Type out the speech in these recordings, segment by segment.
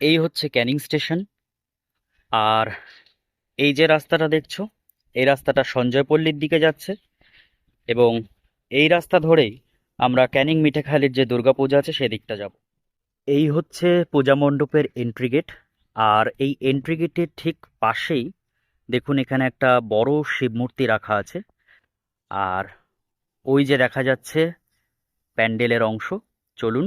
এই হচ্ছে ক্যানিং স্টেশন। আর এই যে রাস্তাটা দেখছ, এই রাস্তাটা সঞ্জয়পল্লীর দিকে যাচ্ছে এবং এই রাস্তা ধরেই আমরা ক্যানিং মিঠেখালির যে দুর্গাপূজা আছে সেদিকটা যাব। এই হচ্ছে পূজা মণ্ডপের এন্ট্রি গেট আর এই এন্ট্রি গেটের ঠিক পাশেই দেখুন এখানে একটা বড় শিব মূর্তি রাখা আছে। আর ওই যে দেখা যাচ্ছে প্যান্ডেলের অংশ। চলুন,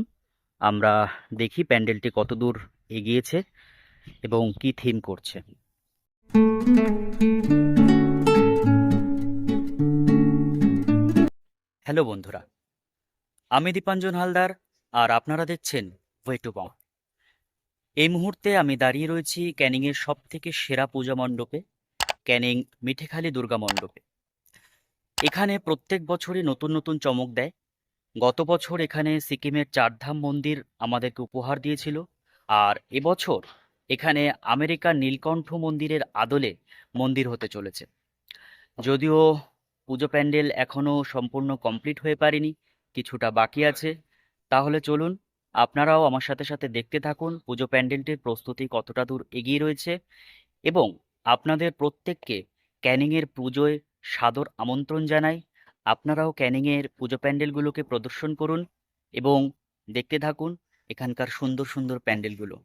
আমরা দেখি প্যান্ডেলটি কতদূর এগিয়েছে এবং কি থিম করছে। হ্যালো বন্ধুরা, আমি দীপাঞ্জন হালদার আর আপনারা দেখছেন ওয়ে টু বং এই মুহূর্তে আমি দাঁড়িয়ে রয়েছি ক্যানিংয়ের সব থেকে সেরা পূজা মণ্ডপে, ক্যানিং মিঠেখালি দুর্গা মণ্ডপে। এখানে প্রত্যেক বছরই নতুন নতুন চমক দেয়। গত বছর এখানে সিকিমের চারধাম মন্দির আমাদেরকে উপহার দিয়েছিল। আর এবছর এখানে আমেরিকার নীলকণ্ঠ মন্দিরের আদলে মন্দির হতে চলেছে। যদিও পুজো প্যান্ডেল এখনও সম্পূর্ণ কমপ্লিট হয়ে পারেনি, কিছুটা বাকি আছে। তাহলে চলুন, আপনারাও আমার সাথে সাথে দেখতে থাকুন পুজো প্যান্ডেলটির প্রস্তুতি কতটা দূর এগিয়ে রয়েছে এবং আপনাদের প্রত্যেককে ক্যানিংয়ের পুজোয় সাদর আমন্ত্রণ জানাই। আপনারাও ক্যানিংয়ের পুজো প্যান্ডেলগুলোকে প্রদর্শন করুন এবং দেখতে থাকুন এখানকার সুন্দর সুন্দর প্যান্ডেলগুলো।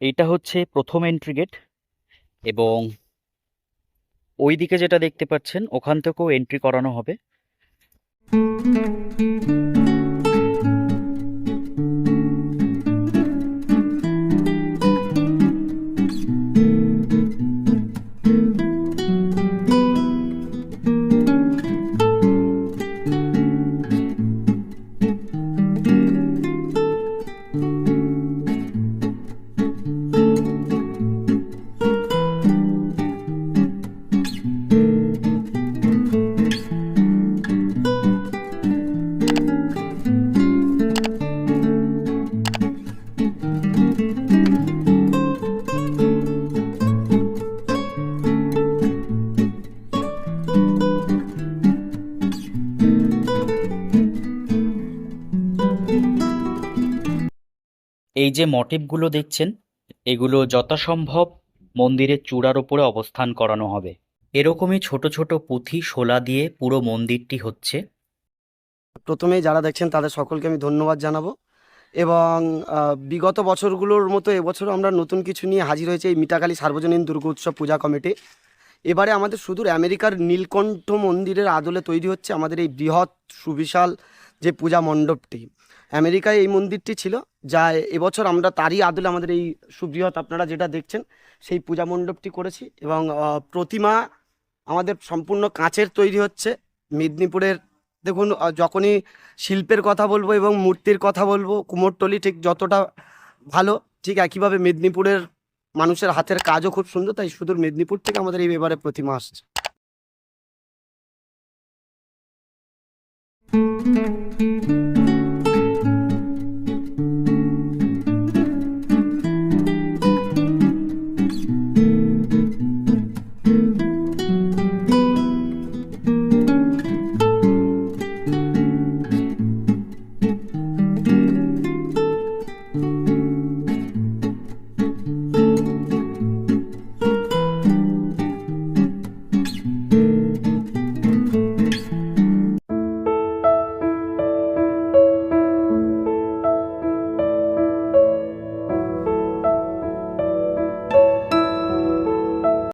এইটা হচ্ছে প্রথম এন্ট্রি গেট এবং ওই দিকে যেটা দেখতে পাচ্ছেন, ওখান থেকেও এন্ট্রি করানো হবে। এই যে মটিভগুলো দেখছেন, এগুলো যথাসম্ভব মন্দিরের চূড়ার ওপরে অবস্থান করানো হবে। এরকমই ছোট ছোট পুঁথি শোলা দিয়ে পুরো মন্দিরটি হচ্ছে। প্রথমেই যারা দেখছেন তাদের সকলকে আমি ধন্যবাদ জানাব এবং বিগত বছরগুলোর মতো এবছরও আমরা নতুন কিছু নিয়ে হাজির হয়েছে এই মিটাকালী সার্বজনীন দুর্গা উৎসব পূজা কমিটি। এবারে আমাদের সুদূর আমেরিকার নীলকণ্ঠ মন্দিরের আদলে তৈরি হচ্ছে আমাদের এই বৃহৎ সুবিশাল যে পূজা মণ্ডপটি। আমেরিকায় এই মন্দিরটি ছিল, যা এবছর আমরা তারই আদলে আমাদের এই সুবৃহৎ আপনারা যেটা দেখছেন, সেই পূজা মণ্ডপটি করেছি এবং প্রতিমা আমাদের সম্পূর্ণ কাঁচের তৈরি হচ্ছে। মেদিনীপুরের দেখুন যখনই শিল্পের কথা বলব এবং মূর্তির কথা বলব, কুমোরটলি ঠিক যতটা ভালো, ঠিক একইভাবে মেদিনীপুরের মানুষের হাতের কাজও খুব সুন্দর, তাই সুদূর মেদিনীপুর থেকে আমাদের এই এবারে প্রতিমা আসছে।